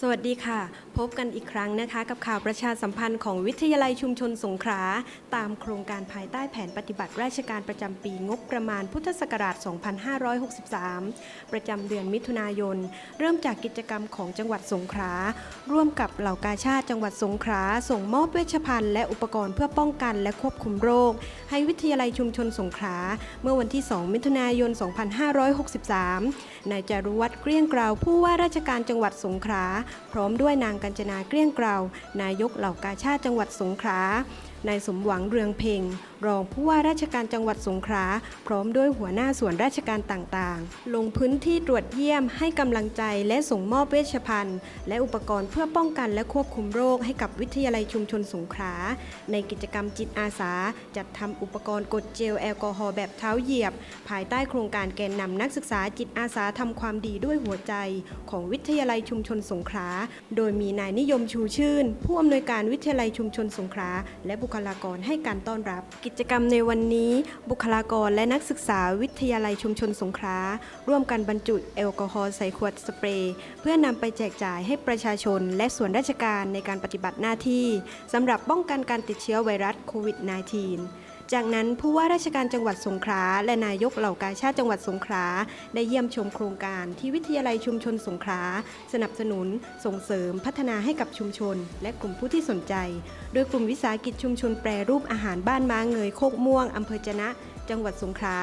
สวัสดีค่ะ พบกันอีกครั้งนะคะ กับข่าวประชาสัมพันธ์ของวิทยาลัยชุมชนสงขลาตามโครงการภายใต้แผนปฏิบัติราชการประจำปีงบประมาณพุทธศักราช 2563 ประจำเดือนมิถุนายน เริ่มจากกิจกรรมของจังหวัดสงขลาร่วมกับเหล่ากาชาติจังหวัดสงขลาส่งมอบเวชภัณฑ์และอุปกรณ์เพื่อป้องกันและควบคุมโรค ให้วิทยาลัยชุมชนสงขลาเมื่อวันที่ 2 มิถุนายน 2563นายจารุวัฒน์เกลี้ยงกราวผู้ว่าราชการจังหวัดสงขลาพร้อมด้วยนางกัญจนาเกลี้ยงเกลานายกเหล่ากาชาติจังหวัดสงขลานายสมหวังเรืองเพ็งรองผู้ว่าราชการจังหวัดสงขลาพร้อมด้วยหัวหน้าส่วนราชการต่างๆ ลงพื้นที่ตรวจเยี่ยมให้กำลังใจและส่งมอบเวชภัณฑ์ และอุปกรณ์เพื่อป้องกันและควบคุมโรคให้กับวิทยาลัยชุมชนสงขลาในกิจกรรมจิตอาสา จัดทำอุปกรณ์กดเจลแอลกอฮอล์แบบเท้าเหยียบ ภายใต้โครงการแกนนำนักศึกษาจิตอาสาทำความดีด้วยหัวใจ ของวิทยาลัยชุมชนสงขลาโดยมีนายนิยมชูชื่น ผู้อำนวยการวิทยาลัยชุมชนสงขลาและบุคลากรให้การต้อนรับกิจกรรมในวันนี้ บุคลากรและนักศึกษาวิทยาลัยชุมชนสงขลาร่วมกันบรรจุแอลกอฮอล์ใส่ขวดสเปรย์เพื่อนำไปแจกจ่ายให้ประชาชน และส่วนราชการในการปฏิบัติหน้าที่สำหรับป้องกันการติดเชื้อไวรัสโควิด -19 จากนั้นผู้ว่าราชการจังหวัดสงขลาและนายกเหล่ากาชาติจังหวัดสงขลาได้เยี่ยมชมโครงการที่วิทยาลัยชุมชนสงขลาสนับสนุน ส่งเสริมพัฒนาให้กับชุมชน และกลุ่มผู้ที่สนใจ โดยกลุ่มวิสาหกิจชุมชนแปรรูปอาหารบ้านม้าเงยโคกม่วงอำเภอจะนะ จังหวัดสงขลา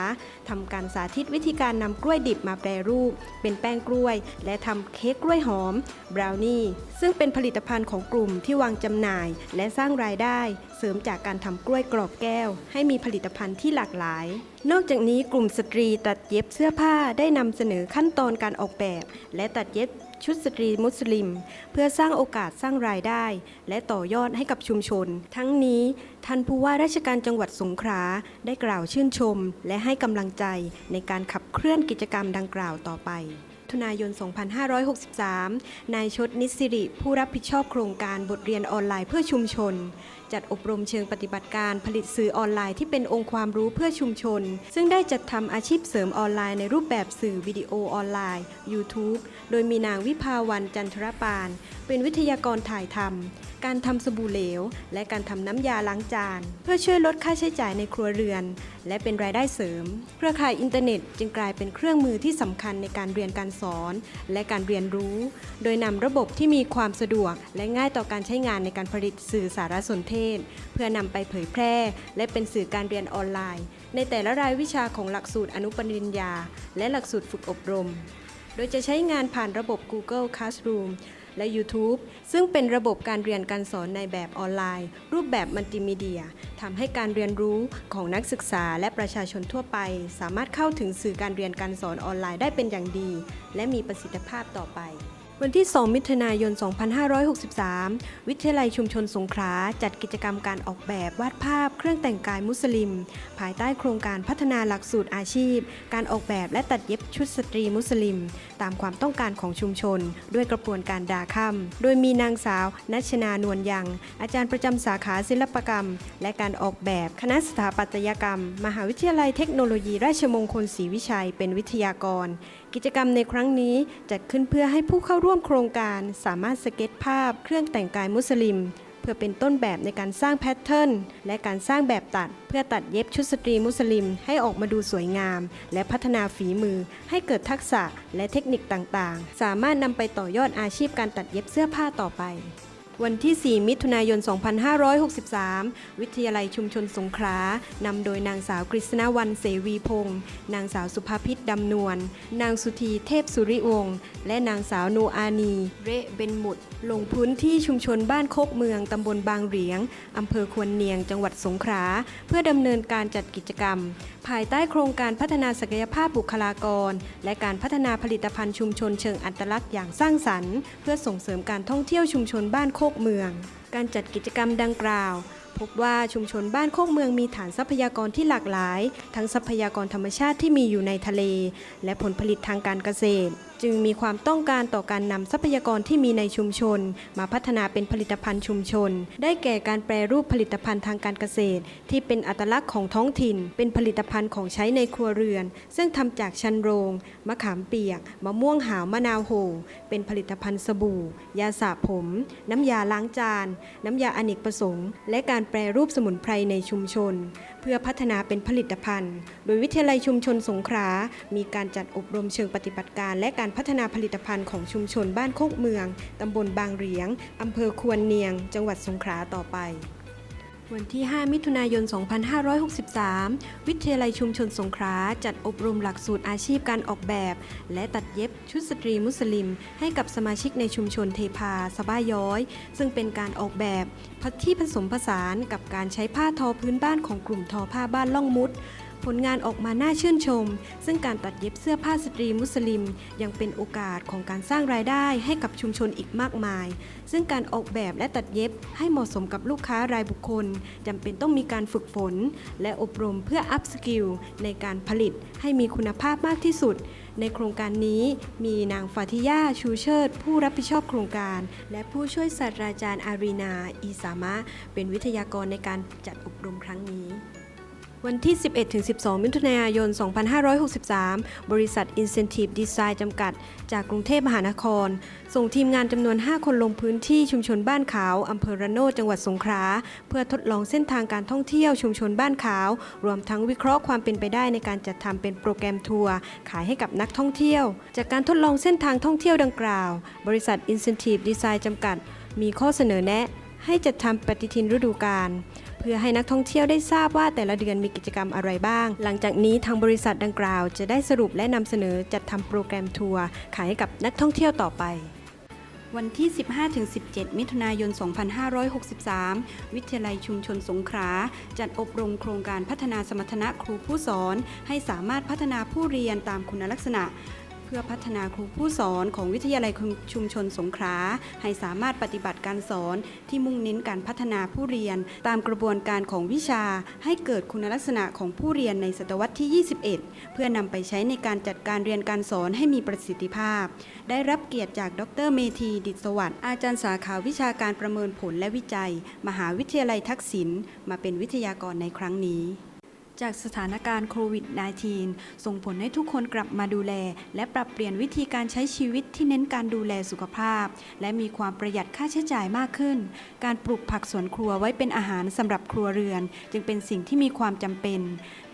ทำการสาธิตวิธีการนำกล้วยดิบมาแปรรูป เป็นแป้งกล้วย และทำเค้กกล้วยหอมบราวนี่ซึ่งเป็นผลิตภัณฑ์ของกลุ่มที่วางจำหน่าย และสร้างรายได้ เสริมจากการทำกล้วยกรอบแก้ว ให้มีผลิตภัณฑ์ที่หลากหลาย นอกจากนี้กลุ่มสตรีตัดเย็บเสื้อผ้าได้นำเสนอขั้นตอนการออกแบบ และตัดเย็บ ชุดสตรีมุสลิม เพื่อสร้างโอกาสสร้างรายได้ และต่อยอดให้กับชุมชน ทั้งนี้ท่านผู้ว่าราชการจังหวัดสงขลาได้กล่าวชื่นชม และให้กำลังใจในการขับเคลื่อนกิจกรรมดังกล่าวต่อไปมิถุนายน 2563 นายชดนิสิริ ผู้รับผิดชอบโครงการบทเรียนออนไลน์เพื่อชุมชน จัดอบรมเชิงปฏิบัติการผลิตสื่อออนไลน์ที่เป็นองค์ความรู้เพื่อชุมชน ซึ่งได้จัดทำอาชีพเสริมออนไลน์ในรูปแบบสื่อวิดีโอออนไลน์ YouTube โดยมีนางวิภาวันจันทรปาน เป็นวิทยากรถ่ายทำการทำสบู่เหลว และการทำน้ำยาล้างจาน เพื่อช่วยลดค่าใช้จ่ายในครัวเรือน และเป็นรายได้เสริม เครือข่ายอินเทอร์เน็ตจึงกลายเป็นเครื่องมือที่สำคัญในการเรียนการสอน และการเรียนรู้ โดยนำระบบที่มีความสะดวก และง่ายต่อการใช้งานในการผลิตสื่อสารสนเทศเพื่อนำไปเผยแพร่ และเป็นสื่อการเรียนออนไลน์ ในแต่ละรายวิชาของหลักสูตรอนุปริญญา และหลักสูตรฝึกอบรม โดยจะใช้งานผ่านระบบ Google Classroom และ YouTube ซึ่งเป็นระบบการเรียนการสอนในแบบออนไลน์ รูปแบบมัลติมีเดียทำให้การเรียนรู้ของนักศึกษาและประชาชนทั่วไป สามารถเข้าถึงสื่อการเรียนการสอนออนไลน์ได้เป็นอย่างดี และมีประสิทธิภาพต่อไป วันที่ 2 มิถุนายน 2563 วิทยาลัยชุมชนสงขลาจัดกิจกรรมการออกแบบวาดภาพเครื่องแต่งกายมุสลิม ภายใต้โครงการพัฒนาหลักสูตรอาชีพ การออกแบบและตัดเย็บชุดสตรีมุสลิม ตามความต้องการของชุมชน ด้วยกระบวนการดาค่ำโดยมีนางสาวนัชนานวลยัง อาจารย์ประจำสาขาศิลปกรรม และการออกแบบคณะสถาปัตยกรรม มหาวิทยาลัยเทคโนโลยีราชมงคลศรีวิชัยเป็นวิทยากร กิจกรรมในครั้งนี้จัดขึ้นเพื่อให้ผู้เข้าร่วมโครงการสามารถสเก็ตภาพเครื่องแต่งกายมุสลิม เพื่อเป็นต้นแบบในการสร้างแพทเทิร์นและการสร้างแบบตัด เพื่อตัดเย็บชุดสตรีมุสลิม ให้ออกมาดูสวยงาม และพัฒนาฝีมือ ให้เกิดทักษะและเทคนิคต่างๆ สามารถนำไปต่อยอดอาชีพการตัดเย็บเสื้อผ้าต่อไป วันที่ 4 มิถุนายน 2563 วิทยาลัยชุมชนสงขลานำโดยนางสาวกฤษณวันเสวีพงศ์นางสาวสุภาพิษดำนวล นางสุธีเทพสุริวงศ์และนางสาวโนอานี เรเบนหมุดลงพื้นที่ชุมชนบ้านโคกเมืองตำบลบางเหรียงอำเภอควนเนียงจังหวัดสงขลาเพื่อดำเนินการจัดกิจกรรม ภายใต้โครงการพัฒนาศักยภาพบุคลากร และการพัฒนาผลิตภัณฑ์ชุมชนเชิงอัตลักษณ์อย่างสร้างสรรค์ เพื่อส่งเสริมการท่องเที่ยวชุมชนบ้านโคกเมือง การจัดกิจกรรมดังกล่าว พบว่าชุมชนบ้านโคกเมืองมีฐานทรัพยากรที่หลากหลาย ทั้งทรัพยากรธรรมชาติที่มีอยู่ในทะเล และผลผลิตทางการเกษตร จึงมีความต้องการต่อการนำทรัพยากรที่มีในชุมชน มาพัฒนาเป็นผลิตภัณฑ์ชุมชน ได้แก่การแปรรูปผลิตภัณฑ์ทางการเกษตร ที่เป็นอัตลักษณ์ของท้องถิ่น เป็นผลิตภัณฑ์ของใช้ในครัวเรือน ซึ่งทำจากชันโรง มะขามเปียก มะม่วงหาวมะนาวโหเป็นผลิตภัณฑ์สบู่ ยาสระผม น้ำยาล้างจาน น้ำยาอเนกประสงค์ และการแปรรูปสมุนไพรในชุมชน เพื่อพัฒนาเป็นผลิตภัณฑ์ โดยวิทยาลัยชุมชนสงขลามีการจัดอบรมเชิงปฏิบัติการ และการพัฒนาผลิตภัณฑ์ของชุมชนบ้านโคกเมือง ตำบลบางเหรียง อำเภอควนเนียง จังหวัดสงขลาต่อไป วันที่ 5 มิถุนายน 2563 วิทยาลัยชุมชนสงขลาจัดอบรมหลักสูตรอาชีพการออกแบบ และตัดเย็บชุดสตรีมุสลิม ให้กับสมาชิกในชุมชนเทพาสบ้าย้อย ซึ่งเป็นการออกแบบที่ผสมผสานกับการใช้ผ้าทอพื้นบ้านของกลุ่มทอผ้าบ้านล่องมุด ผลงานออกมาน่าชื่นชม ซึ่งการตัดเย็บเสื้อผ้าสตรีมุสลิม ยังเป็นโอกาสของการสร้างรายได้ให้กับชุมชนอีกมากมาย ซึ่งการออกแบบและตัดเย็บให้เหมาะสมกับลูกค้ารายบุคคลจำเป็นต้องมีการฝึกฝน และอบรมเพื่ออัพสกิลในการผลิตให้มีคุณภาพมากที่สุด ในโครงการนี้มีนางฟาติยาชูเชิด ผู้รับผิดชอบโครงการ และผู้ช่วยศาสตราจารย์อารีนา อีสามะเป็นวิทยากรในการจัดอบรมครั้งนี้ วันที่ 11-12 มิถุนายน 2563 บริษัท Incentive Design จำกัด จากกรุงเทพมหานคร ส่งทีมงานจำนวน 5 คนลงพื้นที่ชุมชนบ้านขาวอำเภอระโนดจังหวัดสงขลา เพื่อทดลองเส้นทางการท่องเที่ยวชุมชนบ้านขาว รวมทั้งวิเคราะห์ความเป็นไปได้ในการจัดทำเป็นโปรแกรมทัวร์ขายให้กับนักท่องเที่ยว จากการทดลองเส้นทางท่องเที่ยวดังกล่าว บริษัท Incentive Design จำกัด มีข้อเสนอแนะ ให้จัดทำปฏิทินฤดูกาล เพื่อให้นักท่องเที่ยวได้ทราบว่าแต่ละเดือนมีกิจกรรมอะไรบ้าง หลังจากนี้ทางบริษัทดังกล่าว จะได้สรุปและนำเสนอจัดทำโปรแกรมทัวร์ขายให้กับนักท่องเที่ยวต่อไปวันที่ 15-17 มิถุนายน 2563 วิทยาลัยชุมชนสงขลาจัดอบรมโครงการพัฒนาสมรรถนะครูผู้สอน ให้สามารถพัฒนาผู้เรียนตามคุณลักษณะ พื่อพัฒนาครูผู้สอนของวิทยาลัยชุมชนสงขลาให้สามารถปฏิบัติการสอนที่มุ่งเน้นการพัฒนาผู้เรียน ตามกระบวนการของวิชา ให้เกิดคุณลักษณะของผู้เรียนในศตวรรษที่ 21 เพื่อนำไปใช้ในการจัดการเรียนการสอนให้มีประสิทธิภาพ ได้รับเกียรติจากดรเมธีดิษฐ์สวัสดิ์อาจารย์สาขาวิชาการประเมินผลและวิจัย มหาวิทยาลัยทักษิณมาเป็นวิทยากรในครั้งนี้ จากสถานการณ์โควิด -19 ส่งผลให้ทุกคนกลับมาดูแล และปรับเปลี่ยนวิธีการใช้ชีวิตที่เน้นการดูแลสุขภาพ และมีความประหยัดค่าใช้จ่ายมากขึ้น การปลูกผักสวนครัวไว้เป็นอาหารสำหรับครัวเรือน จึงเป็นสิ่งที่มีความจำเป็น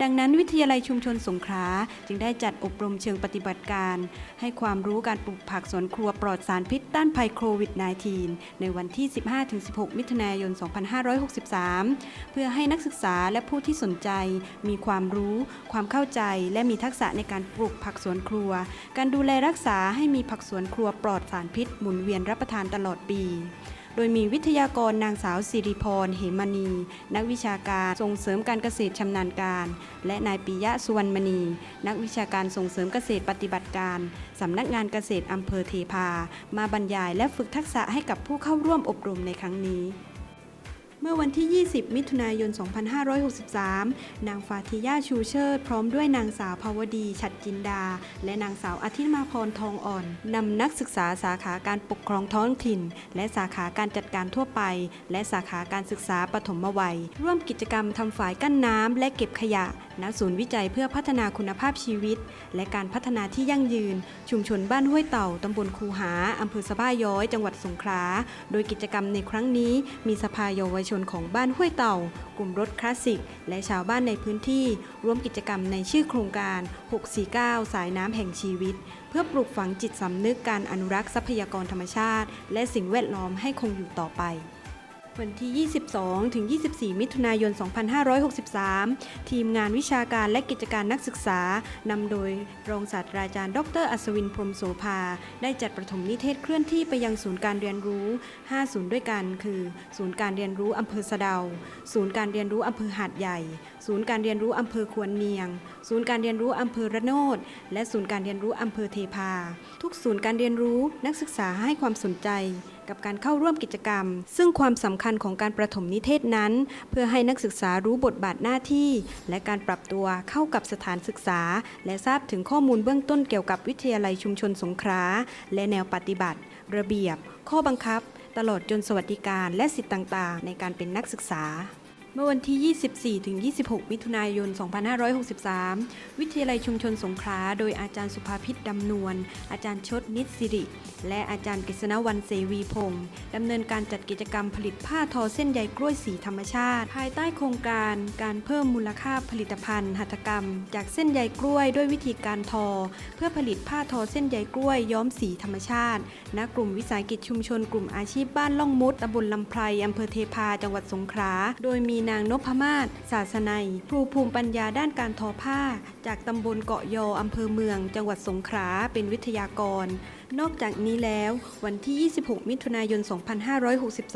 ดังนั้นวิทยาลัยชุมชนสงขลาจึงได้จัดอบรมเชิงปฏิบัติการ ให้ความรู้การปลูกผักสวนครัวปลอดสารพิษต้านภัยโควิด -19 ในวันที่ 15-16 มิถุนายน 2563 เพื่อให้นักศึกษาและผู้ที่สนใจมีความรู้ ความเข้าใจ และมีทักษะในการปลูกผักสวนครัว การดูแลรักษาให้มีผักสวนครัวปลอดสารพิษหมุนเวียนรับประทานตลอดปีโดยมีวิทยากรนางสาวสิริพร เหมณี นักวิชาการส่งเสริมการเกษตรชำนาญการ และนายปิยะสุวรรณมณี นักวิชาการส่งเสริมเกษตรปฏิบัติการ สำนักงานเกษตรอำเภอเทพา มาบรรยายและฝึกทักษะให้กับผู้เข้าร่วมอบรมในครั้งนี้ เมื่อวันที่ 20 มิถุนายน 2563 นางฟาติยาชูเชิด พร้อมด้วยนางสาวภาวดี ฉัดจินดา และนางสาวอาทิตมาพรทองอ่อนนำนักศึกษาสาขาการปกครองท้องถิ่น และสาขาการจัดการทั่วไป และสาขาการศึกษาปฐมวัย ร่วมกิจกรรมทำฝายกั้นน้ำและเก็บขยะณศูนย์วิจัยเพื่อพัฒนาคุณภาพชีวิต และการพัฒนาที่ยั่งยืน ชุมชนบ้านห้วยเต่าตำบลคูหาอำเภอสะบ้าย้อย จังหวัดสงขลา โดยกิจกรรมในครั้งนี้มีสภาเยาวชนของบ้านห้วยเต่า กลุ่มรถคลาสสิก และชาวบ้านในพื้นที่ ร่วมกิจกรรมในชื่อโครงการ 649 สายน้ำแห่งชีวิต เพื่อปลูกฝังจิตสำนึกการอนุรักษ์ทรัพยากรธรรมชาติ และสิ่งแวดล้อมให้คงอยู่ต่อไป วันที่ 22 ถึง 24 มิถุนายน 2563 ทีมงานวิชาการและกิจการนักศึกษานำโดยรองศาสตราจารย์ ดร อัศวินพรมโสภา ได้จัดประถมนิเทศเคลื่อนที่ไปยังศูนย์การเรียนรู้ 5 ศูนย์ด้วยกัน คือ ศูนย์การเรียนรู้อำเภอสะเดา ศูนย์การเรียนรู้อำเภอหาดใหญ่ ศูนย์การเรียนรู้อำเภอควรเนียง ศูนย์การเรียนรู้อำเภอระโนด และศูนย์การเรียนรู้อำเภอเทพา ทุกศูนย์การเรียนรู้นักศึกษาให้ความสนใจ กับการเข้าร่วมกิจกรรม ซึ่งความสำคัญของการประถมนิเทศนั้น เพื่อให้นักศึกษารู้บทบาทหน้าที่ และการปรับตัวเข้ากับสถานศึกษา และทราบถึงข้อมูลเบื้องต้นเกี่ยวกับวิทยาลัยชุมชนสงขลาและแนวปฏิบัติ ระเบียบ ข้อบังคับ ตลอดจนสวัสดิการและสิทธิต่าง ๆ ในการเป็นนักศึกษา เมื่อวันที่ 24 ถึง 26 มิถุนายน 2563 วิทยาลัยชุมชนสงขลา โดยอาจารย์สุภาพิษดำนวลอาจารย์ชดนิตสิริ และอาจารย์กฤษณวันเสวีพงศ์ดำเนินการจัดกิจกรรมผลิตผ้าทอเส้นใยกล้วยสีธรรมชาติ ภายใต้โครงการการเพิ่มมูลค่าผลิตภัณฑ์ หัตถกรรม จากเส้นใยกล้วยด้วยวิธีการทอ เพื่อผลิตผ้าทอเส้นใยกล้วยย้อมสีธรรมชาติณกลุ่มวิสาหกิจชุมชนกลุ่มอาชีพบ้านล่องมุดตำบลลำไพรอำเภอเทพาจังหวัดสงขลา โดยมีนางนพมาศศาสนัยครูภูมิปัญญาด้านการทอผ้า จากตำบลเกาะยออำเภอเมือง จังหวัดสงขลาเป็นวิทยากร นอกจากนี้แล้ววันที่ 26 มิถุนายน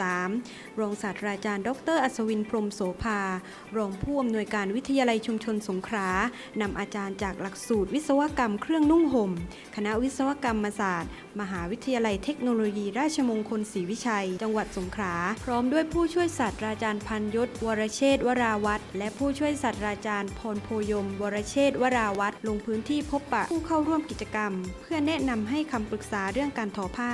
2563 รองศาสตราจารย์ ดร อัศวินพรหมโสภา รองผู้อำนวยการวิทยาลัยชุมชนสงขลานำอาจารย์จากหลักสูตรวิศวกรรมเครื่องนุ่งห่ม คณะวิศวกรรมศาสตร์ มหาวิทยาลัยเทคโนโลยีราชมงคลศรีวิชัย จังหวัดสงขลา พร้อมด้วยผู้ช่วยศาสตราจารย์พันยศ วรเชษวราวัตรและผู้ช่วยศาสตราจารย์พรโพยม วรเชษวราวัตรลงพื้นที่พบปะผู้เข้าร่วมกิจกรรม เพื่อแนะนำให้คำปรึกษาเรื่องการทอผ้า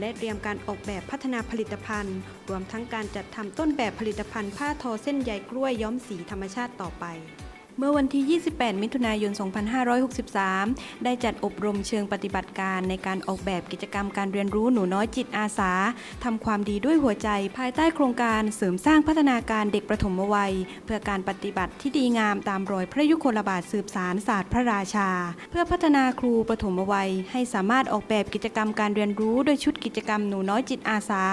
และเตรียมการออกแบบพัฒนาผลิตภัณฑ์ รวมทั้งการจัดทำต้นแบบผลิตภัณฑ์ผ้าทอเส้นใยกล้วยย้อมสีธรรมชาติต่อไป เมื่อวันที่ 28 มิถุนายน 2563 ได้จัดอบรมเชิงปฏิบัติการในการออกแบบกิจกรรมการเรียนรู้หนูน้อยจิตอาสา ทำความดีด้วยหัวใจ ภายใต้โครงการเสริมสร้างพัฒนาการเด็กประถมวัย เพื่อการปฏิบัติที่ดีงามตามรอยพระยุคลบาทสืบสารศาสตร์พระราชา เพื่อพัฒนาครูปฐมวัย ให้สามารถออกแบบกิจกรรมการเรียนรู้โดยชุดกิจกรรมหนูน้อยจิตอาสา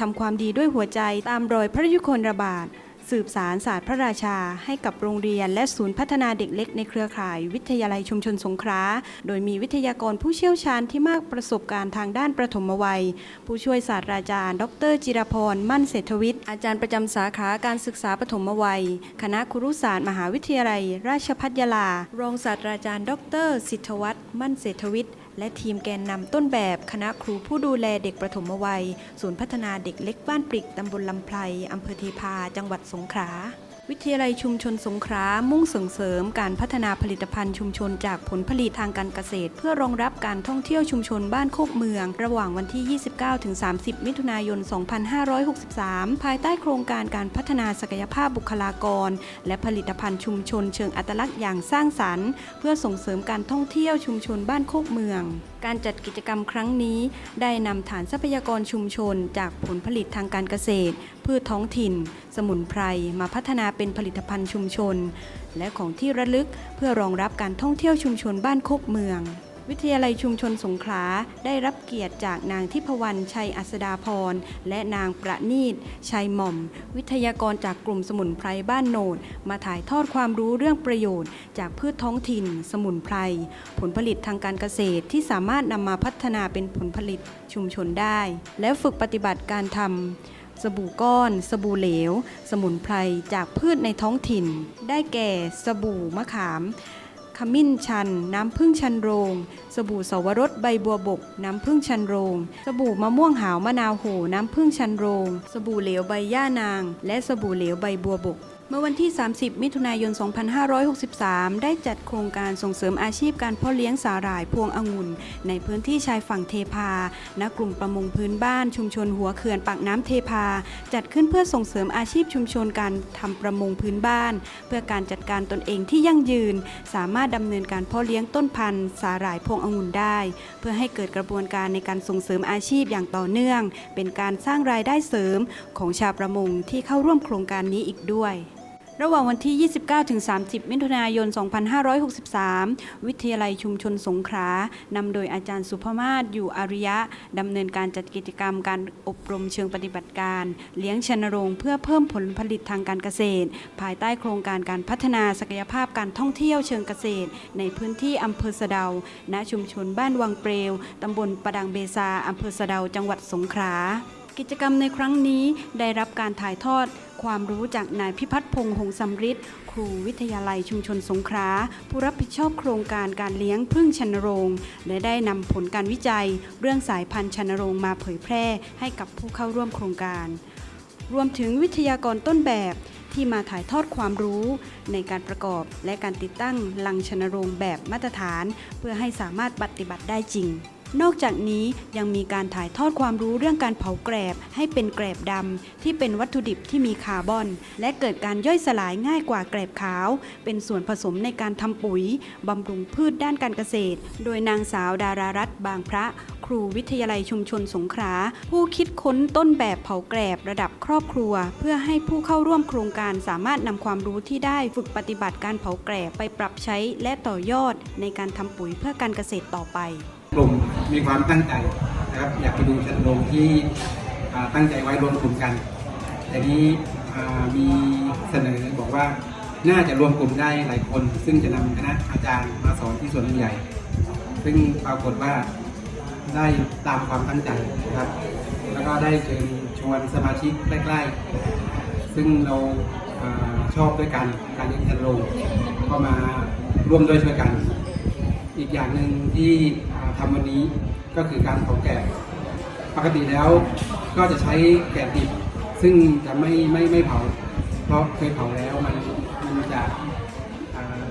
ทำความดีด้วยหัวใจตามรอยพระยุคลบาท สืบสารศาสตร์พระราชา ให้กับโรงเรียนและศูนย์พัฒนาเด็กเล็กในเครือข่าย วิทยาลัยชุมชนสงขลาโดยมีวิทยากรผู้เชี่ยวชาญที่มากประสบการณ์ทางด้านประถมวัย ผู้ช่วยศาสตราจารย์ ดร จิรพรมั่นเศรษฐวิทย์อาจารย์ประจำสาขาการศึกษาปฐมวัย คณะครุศาสตร์มหาวิทยาลัย ราชภัฏยาลารองศาสตราจารย์ ดร สิทธวัฒน์มั่นเศรษฐวิทย์ และทีมแกนนำต้นแบบคณะครูผู้ดูแลเด็กประถมวัย ศูนย์พัฒนาเด็กเล็กบ้านปริกตำบลลำไพรอำเภอเทพา จังหวัดสงขลา วิทยาลัยชุมชนสงขลามุ่งส่งเสริมการพัฒนาผลิตภัณฑ์ชุมชนจากผลผลิตทางการเกษตร เพื่อรองรับการท่องเที่ยวชุมชนบ้านโคกเมือง ระหว่างวันที่ 29-30 มิถุนายน 2563 ภายใต้โครงการการพัฒนาศักยภาพบุคลากร และผลิตภัณฑ์ชุมชนเชิงอัตลักษณ์อย่างสร้างสรรค์ เพื่อส่งเสริมการท่องเที่ยวชุมชนบ้านโคกเมือง การจัดกิจกรรมครั้งนี้ ได้นำฐานทรัพยากรชุมชน จากผลผลิตทางการเกษตร พืชท้องถิ่น สมุนไพร มาพัฒนาเป็นผลิตภัณฑ์ชุมชน และของที่ระลึกเพื่อรองรับการท่องเที่ยวชุมชนบ้านโคกเมือง วิทยาลัยชุมชนสงขลาได้รับเกียรติจากนางทิพวรรณชัยอัสดาพร และนางประนีตชัยหม่อม วิทยากรจากกลุ่มสมุนไพรบ้านโนด มาถ่ายทอดความรู้เรื่องประโยชน์ จากพืชท้องถิ่น สมุนไพร ผลผลิตทางการเกษตรที่สามารถนำมาพัฒนาเป็นผลผลิตชุมชนได้ และฝึกปฏิบัติการทำ สบู่ก้อน สบู่เหลว สมุนไพรจากพืชในท้องถิ่น ได้แก่สบู่มะขาม ขมิ้นชัน น้ำผึ้งชันโรง สบู่สวรสใบบัวบก น้ำผึ้งชันโรง สบู่มะม่วงหาวมะนาวโห น้ำผึ้งชันโรง สบู่เหลวใบย่านาง และสบู่เหลวใบบัวบก เมื่อวันที่ 30 มิถุนายน 2563 ได้จัดโครงการส่งเสริมอาชีพการเพาะเลี้ยงสาหร่ายพวงองุ่น ในพื้นที่ชายฝั่งเทพา ณ กลุ่มประมงพื้นบ้านชุมชนหัวเขื่อนปากน้ำเทพา จัดขึ้นเพื่อส่งเสริมอาชีพชุมชนการทำประมงพื้นบ้าน เพื่อการจัดการตนเองที่ยั่งยืน สามารถดำเนินการเพาะเลี้ยงต้นพันธุ์สาหร่ายพวงองุ่นได้ เพื่อให้เกิดกระบวนการในการส่งเสริมอาชีพอย่างต่อเนื่อง เป็นการสร้างรายได้เสริมของชาวประมงที่เข้าร่วมโครงการนี้อีกด้วย ระหว่างวันที่ 29-30 มิถุนายน 2563 วิทยาลัยชุมชนสงขลานำโดยอาจารย์สุภมาศอยู่อาริยะดำเนินการจัดกิจกรรมการอบรมเชิงปฏิบัติการ เลี้ยงชนโรงเพื่อเพิ่มผลผลิตทางการเกษตร ภายใต้โครงการการพัฒนาศักยภาพการท่องเที่ยวเชิงเกษตร ในพื้นที่อำเภอสะเดา ณ ชุมชนบ้านวังเปลวตำบลประดังเบซาอำเภอสะเดา จังหวัดสงขลา กิจกรรมในครั้งนี้ได้รับการถ่ายทอด ความรู้จากนายพิพัฒน์พงษ์หงสำริดครูวิทยาลัยชุมชนสงขลาผู้รับผิดชอบโครงการการเลี้ยงพึ่งชนโรงและได้นำผลการวิจัย เรื่องสายพันธุ์ชนโรงมาเผยแพร่ให้กับผู้เข้าร่วมโครงการ รวมถึงวิทยากรต้นแบบที่มาถ่ายทอดความรู้ในการประกอบและการติดตั้งลังชนโรงแบบมาตรฐาน เพื่อให้สามารถปฏิบัติได้จริง นอกจากนี้ยังมีการถ่ายทอดความรู้เรื่องการเผาแกรบให้เป็นแกรบดำที่เป็นวัตถุดิบที่มีคาร์บอน และเกิดการย่อยสลายง่ายกว่าแกรบขาว เป็นส่วนผสมในการทำปุ๋ยบำรุงพืชด้านการเกษตร โดยนางสาวดารารัตน์บางพระ ครูวิทยาลัยชุมชนสงขลาผู้คิดค้นต้นแบบเผาแกรบระดับครอบครัว เพื่อให้ผู้เข้าร่วมโครงการสามารถนำความรู้ที่ได้ฝึกปฏิบัติการเผาแกรบไปปรับใช้และต่อยอดในการทำปุ๋ยเพื่อการเกษตรต่อไป กลุ่มมีความตั้งใจนะครับอยากไปดูชนโรงที่ตั้งใจไว้รวมกลุ่มกันแต่นี้มีเสนอบอกว่าน่าจะรวมกลุ่มได้หลายคน ซึ่งจะนำคณะอาจารย์มาสอนที่ส่วนใหญ่ ซึ่งปรากฏว่าได้ตามความตั้งใจนะครับ แล้วก็ได้เชิญชวนสมาชิกใกล้ๆ ซึ่งเราอชอบด้วยกันการเลี้ยงชนโรงก็มาร่วมด้วยช่วยกัน อีกอย่างหนึ่งที่ อ่าทำวันนี้ก็คือการเผาแกะปกติแล้วก็จะใช้แกะดิบซึ่งจะไม่ไม่ไม่เผา เพราะเคยเผาแล้วมันมันจะ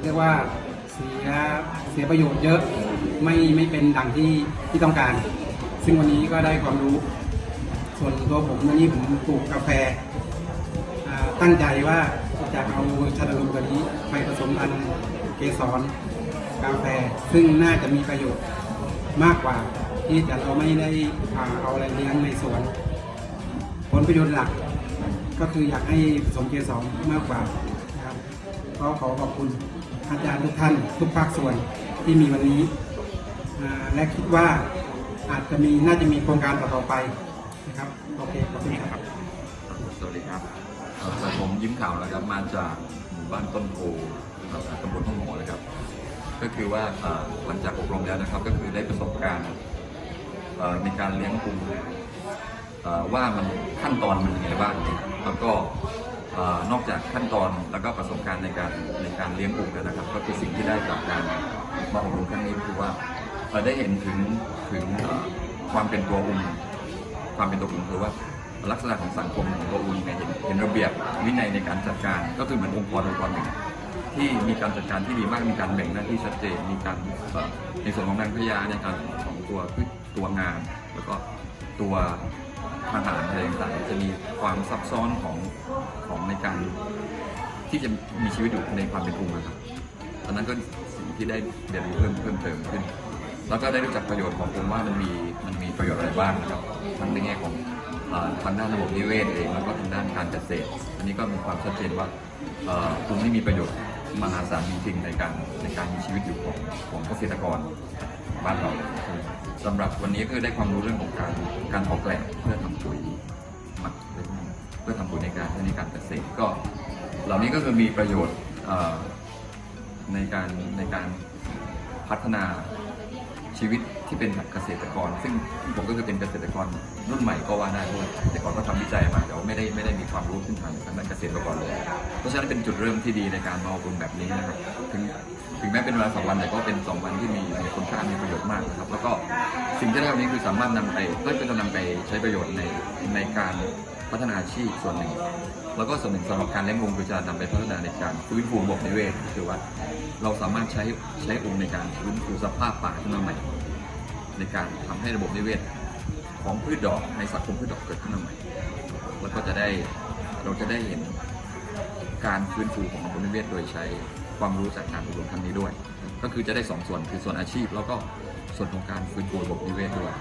เรียกว่าเสียเสียประโยชน์เยอะไม่ไม่เป็นดังที่ที่ต้องการ ซึ่งวันนี้ก็ได้ความรู้ ส่วนตัวผมวันนี้ผมปลูกกาแฟตั้งใจว่าจะเอาชาดลุมตัวนี้ไปผสมพันธุ์เกสรกาแฟ ซึ่งน่าจะมีประโยชน์ มากกว่า ที่จะเราไม่ได้เอาอะไรเลี้ยงในสวน ผลประโยชน์หลัก ก็คืออยากให้สมเกสรมากกว่านะครับก็ขอขอบคุณอาจารย์ทุกท่าน ทุกภาคส่วนที่มีวันนี้และคิดว่าอาจจะมีน่าจะมีโครงการต่อไปนะครับโอเคขอบคุณครับ สวัสดีครับผมยิ้มข่าวนะครับมาจากหมู่บ้านต้นโพตำบลห้องหมอเลยครับ ก็คือว่าหลังจากอบรมแล้วนะครับก็คือได้ประสบการณ์ในการเลี้ยงกุ้งว่ามันขั้นตอนมันยังไงบ้างแล้วก็นอกจากขั้นตอนแล้วก็ประสบการณ์ในการในการเลี้ยงกุ้งแล้วนะครับ ก็คือสิ่งที่ได้จากการมาอบรมครั้งนี้คือว่าเอ่อได้เห็นถึงถึงความเป็นตัวอุ้มความเป็นตัวผมคือว่าลักษณะของสังคมของตัวอุนไงเห็นเห็นระเบียบวินัยในการจัดการ ก็คือเหมือนองค์กรองค์กรหนึ่ง ที่มีการจัดการที่ดีมากมีการแบ่งหน้าที่ชัดเจน มีการในส่วนของนางพญาในการของตัวพืชตัวงาน แล้วก็ตัวทหารอะไรต่างๆจะมีความซับซ้อนของของในการที่จะมีชีวิตอยู่ในความเป็นองค์นะครับตอนนั้นก็สิ่งที่ได้เรียนรู้เพิ่มเพิ่มเติมขึ้น แล้วก็ได้รู้จักประโยชน์ของผมว่ามันมีมันมีประโยชน์อะไรบ้างนะครับทั้งในแง่ของทางด้านระบบนิเวศเองแล้วก็ทางด้านการเกษตร อันนี้ก็มีความชัดเจนว่าเอ่อกลุ่มนี้มีประโยชน์ มหาศาลจริงๆในการในการมีชีวิตอยู่ของของเกษตรกรบ้านเราเลยสำหรับวันนี้ก็ได้ความรู้เรื่องของการการออกแกลบเพื่อทำปุ๋ยหมักเพื่อทำปุ๋ยในการใช้ในการเกษตรก็ เหล่านี้ก็คือมีประโยชน์ในการในการพัฒนา ชีวิตที่เป็นเกษตรกร ซึ่งผมก็คือเป็นเกษตรกรรุ่นใหม่ก็ว่าได้เพราะว่าแต่ก่อนก็ทำวิจัยมาแต่ว่าไม่ได้ไม่ได้มีความรู้พื้นทางด้านเกษตรกรเลยเพราะฉะนั้นเป็นจุดเริ่มที่ดีในการมาอบรมแบบนี้นะครับถึงถึงแม้เป็นเวลาสองวันแต่ก็เป็นสองวันที่มีมีคุณค่ามีประโยชน์มากนะครับ แล้วก็สิ่งที่ได้วันนี้คือสามารถนำไปก็จะนำไปใช้ประโยชน์ในในการ พัฒนาอาชีพส่วนหนึ่ง แล้วก็ส่วนหนึ่งสำหรับการเลี้ยงวงคือจะนำไปพัฒนาในการฟื้นฟูระบบนิเวศคือว่า เราสามารถใช้ใช้องค์ในการฟื้นฟูสภาพป่าขึ้นมาใหม่ ในการทำให้ระบบนิเวศของพืชดอกในสังคมพืชดอกเกิดขึ้นมาใหม่ แล้วก็จะได้เราจะได้เห็นการฟื้นฟูของระบบนิเวศโดยใช้ความรู้จากการอบรมครั้งนี้ด้วย ก็คือจะได้สองส่วนคือส่วนอาชีพ แล้วก็ส่วนของการฟื้นฟูระบบนิเวศด้วย